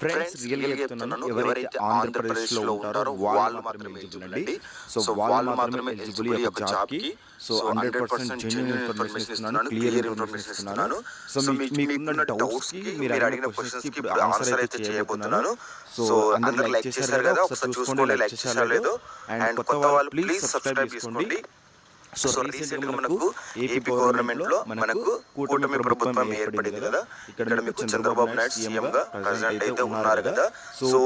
Friends రియల్గా చెప్తున్నాను. ఎవరైతే ఆంధ్రప్రదేశ్లో ఉంటారో వాళ్ళు మాత్రమే ఎలిజిబుల్ అండి. సో వాళ్ళు మాత్రమే ఎలిజిబుల్ ఈ యొక్క జాబ్కి so hundred percent genuine information ఇస్తున్నాను. క్లియర్ ఇన్ఫర్మేషన్ ఇస్తున్నాను. సో మీకున్న డౌట్స్కి మీరు అడిగిన క్వశ్చన్స్కి ఇప్పుడు ఆన్సర్ అయితే చేయబోతున్నాను. సో అందరూ లైక్ చేశారు కదా. ఒకసారి చూసుకోండి లైక్ చేశారో లేదో అండ్ కొత్త వాళ్ళు ప్లీజ్ సబ్స్క్రైబ్ చేసుకోండి. సో రీసెంట్గా మనకు ఏపీ గవర్నమెంట్లో మనకు కూటమి ప్రభుత్వం ఏర్పడింది కదా. ఇక్కడ మీకు చంద్రబాబు నాయుడు సీఎం గా ప్రెసిడెంట్ అయితే ఉన్నారు కదా. సో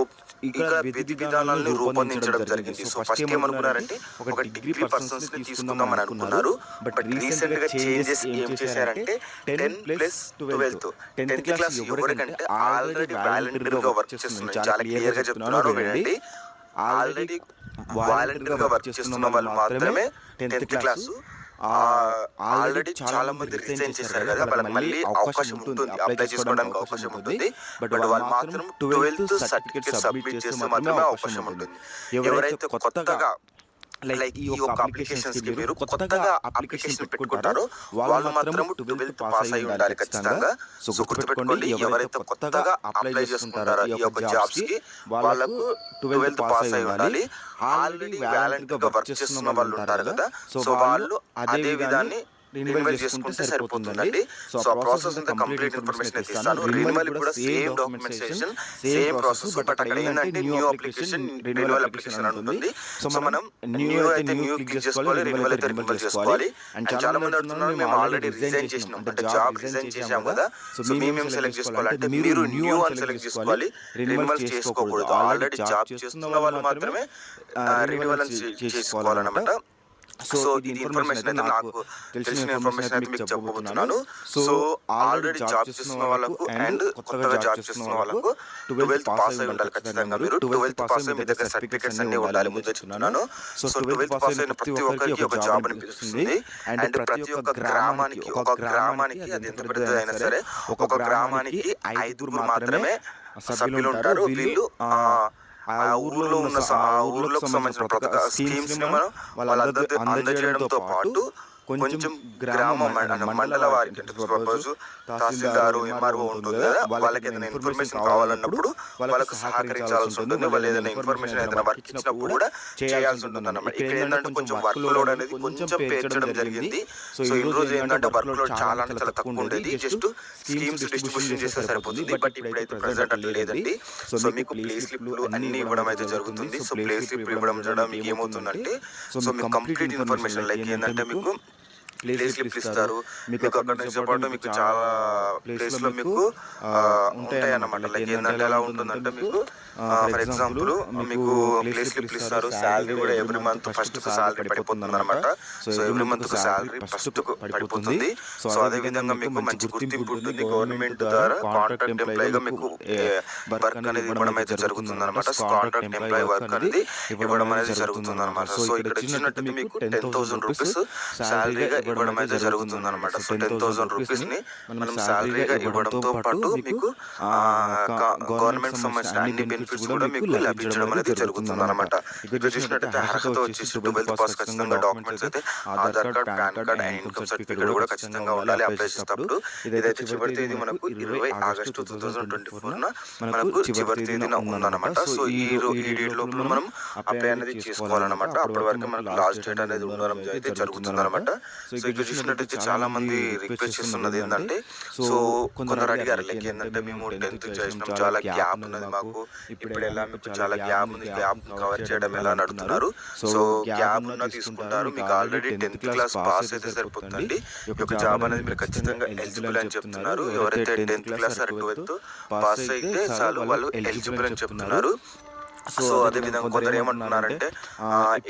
ఇక్కడ విధి విధానాలను రూపొందించడం జరిగింది. సో ఫస్ట్ ఏమనుకున్నారంటే ఒక డిగ్రీ పర్సన్స్ని తీసుకుందాం అని అనుకున్నారు. బట్ రీసెంట్గా చేంజెస్ ఏం చేశారంటే ten plus twelfth tenth class ఎవరికంటే ఆల్రెడీ వాలంటీర్గా వర్క్ చేస్తున్నారు చాలా క్లియర్గా చెప్తున్నాను వినండి. ఆల్రెడీ వాలంటీర్గా వర్క్ చేస్తున్న వాళ్ళు మాత్రమే టెన్త్ క్లాస్ ఆల్రెడీ చాలా మంది రిజైన్ చేశారు కదా వాళ్ళకి మళ్ళీ అవకాశం ఉంటుంది అప్లై చేసుకోవడానికి అవకాశం ఉంటుంది బట్ వాళ్ళు మాత్రం ట్వెల్త్ సర్టిఫికేట్ సబ్మిట్ చేస్తే మాత్రమే అవకాశం ఉంటుంది. ఎవరైతే కొత్తగా లైక్ ఈ యొక్క అప్లికేషన్స్కి మీరు కొత్తగా అప్లికేషన్ పెట్టుకుంటారో. వాళ్ళు మాత్రం ట్వెల్త్ పాస్ అయి ఉండాలి ఖచ్చితంగా. సో గుర్తుపెట్టుకోండి ఎవరైతే కొత్తగా అప్లై చేసుకుంటారో ఈ యొక్క జాబ్స్కి వాళ్ళకు ట్వెల్త్ పాస్ అయి ఉండాలి. ఆల్రెడీ వాలంటీర్గా వర్క్ చేస్తున్న వాళ్ళు ఉంటారు కదా. సో వాళ్ళు అదే విధాన్ని రినివల్ చేసుకుంటే సరిపోతుందండి. సో ఆ ప్రాసెస్ అంతా కంప్లీట్ ఇన్ఫర్మేషన్ అయితే ఇస్తాను. రినివల్ కూడా same documentation same process but అక్కడ ఏంటంటే న్యూ అప్లికేషన్ రినివల్ అప్లికేషన్ అని ఉంటుంది సో మనం న్యూ అయితే న్యూ క్లిక్ చేసుకోవాలి రినివల్ అయితే రినివల్ చేసుకోవాలి. అండ్ చాలా మంది అడుగుతున్నారు మేము ఆల్రెడీ రిజైన్ చేసినాం. అంటే జాబ్ రిజైన్ చేసాం కదా. సో మేము సెలెక్ట్ చేసుకోవాలంటే మీరు న్యూ అని సెలెక్ట్ చేసుకోవాలి. రినివల్ చేసుకోకూడదు. ఆల్రెడీ జాబ్ చేస్తున్న వాళ్ళు మాత్రమే రినివల్ చేసుకోవాలన్నమాట సో ఇది ఇన్ఫర్మేషన్ అయితే నాకు తెలిసిన ఇన్ఫర్మేషన్ అయితే మీకు చెప్పబోతున్నాను. సో ఆల్రెడీ జాబ్ చేస్తున్న వాళ్ళకు అండ్ కొత్తగా జాబ్ చేస్తున్న వాళ్ళకు ట్వెల్త్ పాస్ అయి ఉండాలి ఖచ్చితంగా మీరు. ట్వెల్త్ పాస్ అయి మీ దగ్గర సర్టిఫికేట్స్ అన్ని ఉండాలి ముందు చెప్తున్నాను. సో ట్వెల్త్ పాస్ అయిన ప్రతి ఒక్కరికి ఒక జాబ్ అని పిలుస్తుంది. అండ్ ప్రతి ఒక్క గ్రామానికి ఒక గ్రామానికి అది ఎంత పెద్దది అయినా సరే ఒక గ్రామానికి ఐదుగురు మాత్రమే సభ్యులు ఉంటారు. వీళ్ళు ఆ, ఊర్లో ఉన్న ఆ ఊర్లోకి సంబంధించిన స్కీమ్స్ మనం వాళ్ళందరితో అందజేయడంతో పాటు కొంచెం గ్రామ మండల వారికి సపోజ్ తహసీల్దారు ఎంఆర్ఓ ఉంటుంది కదా వాళ్ళకి ఏదైనా ఇన్ఫర్మేషన్ కావాలన్నప్పుడు వాళ్ళకి సహకరించాల్సి ఉంటుంది వాళ్ళు ఏదైనా ఇన్ఫర్మేషన్ ఏదైనా వర్క్ ఇచ్చినప్పుడు కూడా చేయాల్సి ఉంటుంది. అన్నమాట ఇక్కడ ఏంటంటే కొంచెం వర్క్ లోడ్ అనేది కొంచెం పేర్చడం జరిగింది. సో ఈ రోజు ఏంటంటే వర్క్ లోడ్ చాలా అంటే చాలా తక్కువ ఉండేది. జస్ట్ స్కీమ్స్ డిస్ట్రిబ్యూషన్ చేస్తే సరిపోతుంది. బట్ ఇప్పుడైతే ప్రెసెంట్ అట్లా లేదండి. సో మీకు ప్లే స్లిప్లు అన్ని ఇవ్వడం అయితే జరుగుతుంది. సో ప్లే స్లిప్ ఇవ్వడం మీకు ఏమవుతుందంటే సో మీకు కంప్లీట్ ఇన్ఫర్మేషన్ లైక్ ఏంటంటే మీకు ప్లే స్లిప్ ఇస్తారు మీకు అక్కడ నుంచి పాటు మీకు చాలా ప్లేస్లో మీకు ఉంటాయి అన్నమాట లైక్ ఏంటంటే ఎలా ఉంటుందంటే మీకు ఫర్ ఎగ్జాంపుల్ మీకు ప్లే స్లిప్ ఇస్తారు శాలరీ కూడా ఎవ్రీ మంత్ ఫస్ట్ శాలరీ పడిపోతుంది అనమాట so every month salary first పడిపోతుంది. సో అదే విధంగా మీకు మంచి గుర్తింపు ఉంటుంది. గవర్నమెంట్ ద్వారా కాంట్రాక్ట్ ఎంప్లాయ్గా మీకు వర్క్ అనేది ఇవ్వడం అయితే జరుగుతుంది అనమాట కాంట్రాక్ట్ ఎంప్లాయ్ వర్క్ అనేది ఇవ్వడం అనేది జరుగుతుంది అనమాట సో ఇక్కడ ఇచ్చినట్టు మీకు టెన్ థౌసండ్ రూపీస్ శాలరీగా ఇవ్వడం అయితే జరుగుతుంది. అనమాట సో టెన్ థౌసండ్ రూపీస్ని మనం శాలరీగా ఇవ్వడంతో పాటు మీకు గవర్నమెంట్ సంబంధించిన అన్ని బెనిఫిట్స్ కూడా మీకు లభించడం అనేది జరుగుతుంది అనమాట ఇక్కడ చూసినట్టయితే అర్హత వచ్చేసి ట్వెల్త్ పాస్ ఖచ్చితంగా డాక్యుమెంట్స్ అయితే Aadhaar card PAN card and income certificate కూడా ఖచ్చితంగా ఉండాలి. అప్లై చేసేటప్పుడు ఇదైతే చివరి తేదీ మనకు ఇరవై August two thousand twenty four మనకు చివరి తేదీన ఉందన్నమాట. సో ఈ ఈ డేట్ లోపల మనం అప్లై అనేది చేసుకోవాలన్నమాట అప్పటి వరకు మనకు లాస్ట్ డేట్ అనేది ఉండడం అయితే జరుగుతుంది అనమాట సో ఇక్కడ చూసినట్టయితే చాలా మంది రిక్వెస్ట్ చేస్తున్నది ఏంటంటే సో కొందరు అడిగారు లైక్ ఏంటంటే మేము టెన్త్ చేసినాం చాలా గ్యాప్ ఉన్నది మాకు. ఇప్పుడు ఎలా మీకు చాలా గ్యాప్ ఉంది గ్యాప్ కవర్ చేయడం ఎలా అని అడుగుతున్నారు సో గ్యాప్ ఉన్న తీసుకుంటారు మీకు ఆల్రెడీ టెన్త్ క్లాస్ పాస్ అయితే సరిపోతుందండి. ఈ యొక్క జాబ్ అనేది మీరు ఖచ్చితంగా ఎలిజిబుల్ అని చెప్తున్నారు. ఎవరైతే tenth class or twelfth pass అయితే చాలు వాళ్ళు ఎలిజిబుల్ అని చెప్తున్నారు. సో అదే విధంగా కొందరు ఏమంటున్నారంటే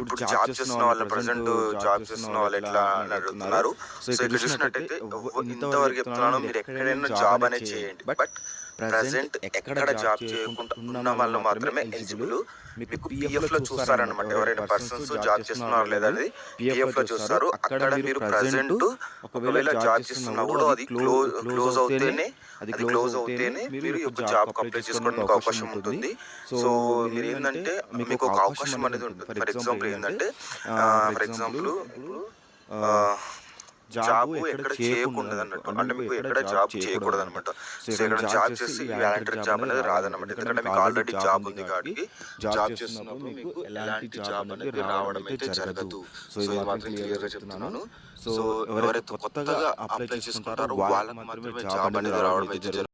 ఇప్పుడు జాబ్ చేస్తున్న వాళ్ళు ప్రజెంట్ జాబ్ చేస్తున్న వాళ్ళు ఎట్లా అని అడుగుతున్నారు. సో ఇక్కడ చూసినట్టయితే ఇంతవరకు చెప్తున్నాను మీరు ఎక్కడైనా జాబ్ అనేది చేయండి. బట్ ప్రజెంట్ ఎక్కడ జాబ్ చేయకుండా ఉన్న వాళ్ళు మాత్రమే ఎలిజిబుల్ మీకు పిఎఫ్లో చూస్తారన్నమాట. ఎవరైనా పర్సన్స్ జాబ్ చేస్తున్నారు లేదా అది పిఎఫ్లో చూస్తారు. అక్కడ మీరు ప్రజెంట్ ఒకవేళ జాబ్ చేస్తున్నప్పుడు అది క్లోజ్ క్లోజ్ అవుతేనే అది క్లోజ్ అవుతేనే మీరు జాబ్ అప్లై చేసుకోవడానికి అవకాశం ఉంటుంది. సో మీరు ఏంటంటే మీకు ఒక అవకాశం అనేది ఉంటుంది. ఫర్ ఎగ్జాంపుల్ ఏంటంటే ఫర్ ఎగ్జాంపుల్ జాబ్ ఎక్కడ చేయకూడదు అన్నట్టు. అంటే మీకు ఎక్కడ జాబ్ చేయకూడదు అనమాట సో ఇక్కడ జాబ్ చేసి వాలంటీర్ జాబ్ అనేది రాదన్నమాట. ఎందుకంటే మీకు ఆల్రెడీ జాబ్ ఉంది కాబట్టి జాబ్ చేస్తున్నప్పుడు మీకు ఎలాంటి జాబ్ అనేది రావడం అయితే జరగదు. సో ఇది మాత్రం క్లియర్గా చెప్తున్నాను. సో ఎవరైతే కొత్తగా అప్లై చేసుకుంటారో వాళ్ళకి మాత్రమే జాబ్ అనేది రావడం అయితే జరగదు.